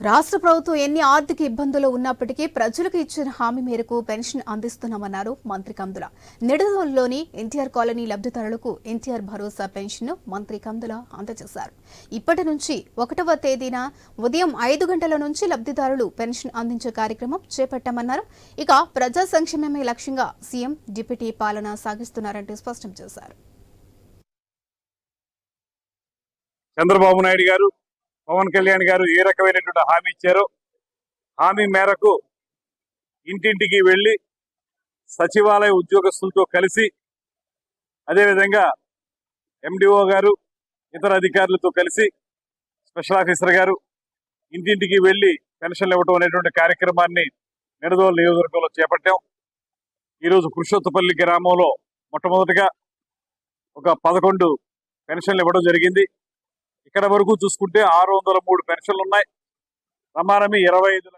రాష్ట్ర ప్రభుత్వం ఎన్ని ఆర్థిక ఇబ్బందులు ఉన్నప్పటికీ ప్రజలకు ఇచ్చిన హామీ మేరకు పెన్షన్ అందిస్తున్నామన్నారు మంత్రి కందుల. నిడదవోలులోని ఎన్టీఆర్ కాలనీ లబ్ధిదారులకు ఎన్టీఆర్ భరోసా పెన్షన్ మంత్రి కందుల అందజేశారు. ఇప్పటి నుంచి ఒకటవ తేదీన ఉదయం ఐదు గంటల నుంచి లబ్ధిదారులు పెన్షన్ అందించే కార్యక్రమం చేపట్టామన్నారు. ఇక ప్రజా సంక్షేమమే లక్ష్యంగా సీఎం డిప్యూటీ పాలన సాగిస్తున్నారంటూ స్పష్టం చేశారు. చంద్రబాబు నాయుడు గారు పవన్ కళ్యాణ్ గారు ఏ రకమైనటువంటి హామీ ఇచ్చారో హామీ మేరకు ఇంటింటికి వెళ్ళి సచివాలయ ఉద్యోగస్తులతో కలిసి అదేవిధంగా ఎండిఓ గారు ఇతర అధికారులతో కలిసి స్పెషల్ ఆఫీసర్ గారు ఇంటింటికి వెళ్ళి పెన్షన్లు ఇవ్వటం అనేటువంటి కార్యక్రమాన్ని నిడదోలు నియోజకవర్గంలో చేపట్టాం. ఈరోజు పురుషోత్తపల్లి గ్రామంలో మొట్టమొదటిగా ఒక పదకొండు పెన్షన్లు ఇవ్వడం జరిగింది. ఇక్కడ వరకు చూసుకుంటే ఆరు వందల మూడు పెన్షన్లు ఉన్నాయి. రమారమి ఇరవై ఐదు